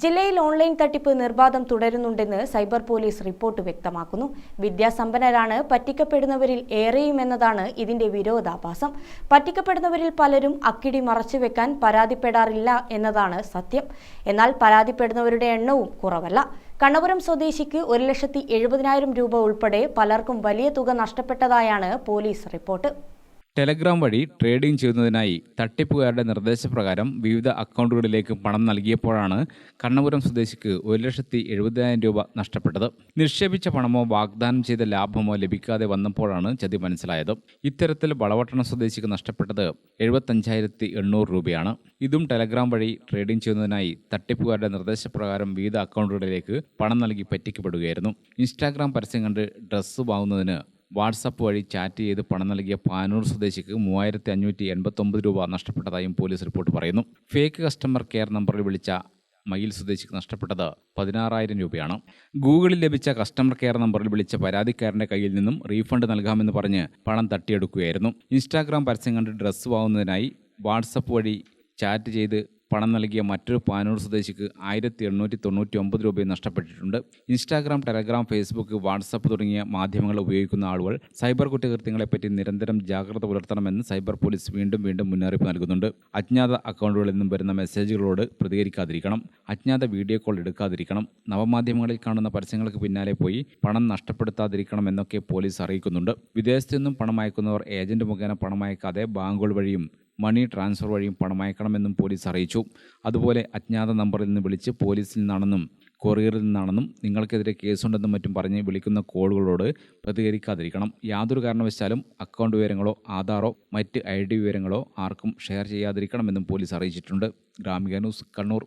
ജില്ലയിൽ ഓൺലൈൻ തട്ടിപ്പ് നിർബാധം തുടരുന്നുണ്ടെന്ന് സൈബർ പോലീസ് റിപ്പോർട്ട് വ്യക്തമാക്കുന്നു. വിദ്യാസമ്പന്നരാണ് പറ്റിക്കപ്പെടുന്നവരിൽ ഏറെയും എന്നതാണ് ഇതിന്റെ വിരോധാഭാസം. പറ്റിക്കപ്പെടുന്നവരിൽ പലരും അക്കിടി മറച്ചുവെക്കാൻ പരാതിപ്പെടാറില്ല എന്നതാണ് സത്യം. എന്നാൽ പരാതിപ്പെടുന്നവരുടെ എണ്ണവും കുറവല്ല. കണ്ണപുരം സ്വദേശിക്ക് ഒരു ലക്ഷത്തി എഴുപതിനായിരം രൂപ ഉൾപ്പെടെ പലർക്കും വലിയ തുക നഷ്ടപ്പെട്ടതായാണ് പോലീസ് റിപ്പോർട്ട്. ടെലഗ്രാം വഴി ട്രേഡിംഗ് ചെയ്യുന്നതിനായി തട്ടിപ്പുകാരുടെ നിർദ്ദേശപ്രകാരം വിവിധ അക്കൗണ്ടുകളിലേക്ക് പണം നൽകിയപ്പോഴാണ് കണ്ണപുരം സ്വദേശിക്ക് ഒരു ലക്ഷത്തി എഴുപതിനായിരം രൂപ നഷ്ടപ്പെട്ടത്. നിക്ഷേപിച്ച പണമോ വാഗ്ദാനം ചെയ്ത ലാഭമോ ലഭിക്കാതെ വന്നപ്പോഴാണ് ചതി മനസ്സിലായത്. ഇത്തരത്തിൽ വളവട്ടണ സ്വദേശിക്ക് നഷ്ടപ്പെട്ടത് എഴുപത്തഞ്ചായിരത്തി എണ്ണൂറ് രൂപയാണ്. ഇതും ടെലഗ്രാം വഴി ട്രേഡിംഗ് ചെയ്യുന്നതിനായി തട്ടിപ്പുകാരുടെ നിർദ്ദേശപ്രകാരം വിവിധ അക്കൗണ്ടുകളിലേക്ക് പണം നൽകി പറ്റിക്കപ്പെടുകയായിരുന്നു. ഇൻസ്റ്റാഗ്രാം പരസ്യം കണ്ട് ഡ്രസ്സ് വാങ്ങുന്നതിന് വാട്സപ്പ് വഴി ചാറ്റ് ചെയ്ത് പണം നൽകിയ പാനൂർ സ്വദേശിക്ക് മൂവായിരത്തി അഞ്ഞൂറ്റി എൺപത്തൊമ്പത് രൂപ നഷ്ടപ്പെട്ടതായും പോലീസ് റിപ്പോർട്ട് പറയുന്നു. ഫേക്ക് കസ്റ്റമർ കെയർ നമ്പറിൽ വിളിച്ച മയിൽ സ്വദേശിക്ക് നഷ്ടപ്പെട്ടത് പതിനാറായിരം രൂപയാണ്. ഗൂഗിളിൽ ലഭിച്ച കസ്റ്റമർ കെയർ നമ്പറിൽ വിളിച്ച പരാതിക്കാരന്റെ കയ്യിൽ നിന്നും റീഫണ്ട് നൽകാമെന്ന് പറഞ്ഞ് പണം തട്ടിയെടുക്കുകയായിരുന്നു. ഇൻസ്റ്റാഗ്രാം പരസ്യം കണ്ട് ഡ്രസ്സ് വാങ്ങുന്നതിനായി വാട്സപ്പ് വഴി ചാറ്റ് ചെയ്ത് പണം നൽകിയ മറ്റൊരു പാനൂർ സ്വദേശിക്ക് ആയിരത്തി എണ്ണൂറ്റി തൊണ്ണൂറ്റി ഒമ്പത് രൂപയും നഷ്ടപ്പെട്ടിട്ടുണ്ട്. ഇൻസ്റ്റാഗ്രാം ടെലഗ്രാം ഫേസ്ബുക്ക് വാട്സപ്പ് തുടങ്ങിയ മാധ്യമങ്ങൾ ഉപയോഗിക്കുന്ന ആളുകൾ സൈബർ കുറ്റകൃത്യങ്ങളെപ്പറ്റി നിരന്തരം ജാഗ്രത പുലർത്തണമെന്ന് സൈബർ പോലീസ് വീണ്ടും വീണ്ടും മുന്നറിയിപ്പ് നൽകുന്നുണ്ട്. അജ്ഞാത അക്കൗണ്ടുകളിൽ നിന്നും വരുന്ന മെസ്സേജുകളോട് പ്രതികരിക്കാതിരിക്കണം. അജ്ഞാത വീഡിയോ കോൾ എടുക്കാതിരിക്കണം. നവമാധ്യമങ്ങളിൽ കാണുന്ന പരസ്യങ്ങൾക്ക് പിന്നാലെ പോയി പണം നഷ്ടപ്പെടുത്താതിരിക്കണം എന്നൊക്കെ പോലീസ് അറിയിക്കുന്നുണ്ട്. വിദേശത്തു നിന്നും പണം അയക്കുന്നവർ ഏജന്റ് മുഖേന പണം അയക്കാതെ ബാങ്കുകൾ വഴിയും മണി ട്രാൻസ്ഫർ വഴിയും പണം അയക്കണമെന്നും പോലീസ് അറിയിച്ചു. അതുപോലെ അജ്ഞാത നമ്പറിൽ നിന്ന് വിളിച്ച് പോലീസിൽ നിന്നാണെന്നും കൊറിയറിൽ നിന്നാണെന്നും നിങ്ങൾക്കെതിരെ കേസുണ്ടെന്നും മറ്റും പറഞ്ഞ് വിളിക്കുന്ന കോളുകളോട് പ്രതികരിക്കാതിരിക്കണം. യാതൊരു കാരണവശാലും അക്കൗണ്ട് വിവരങ്ങളോ ആധാറോ മറ്റ് ഐ ഡി വിവരങ്ങളോ ആർക്കും ഷെയർ ചെയ്യാതിരിക്കണമെന്നും പോലീസ് അറിയിച്ചിട്ടുണ്ട്. Gramika news Kannur.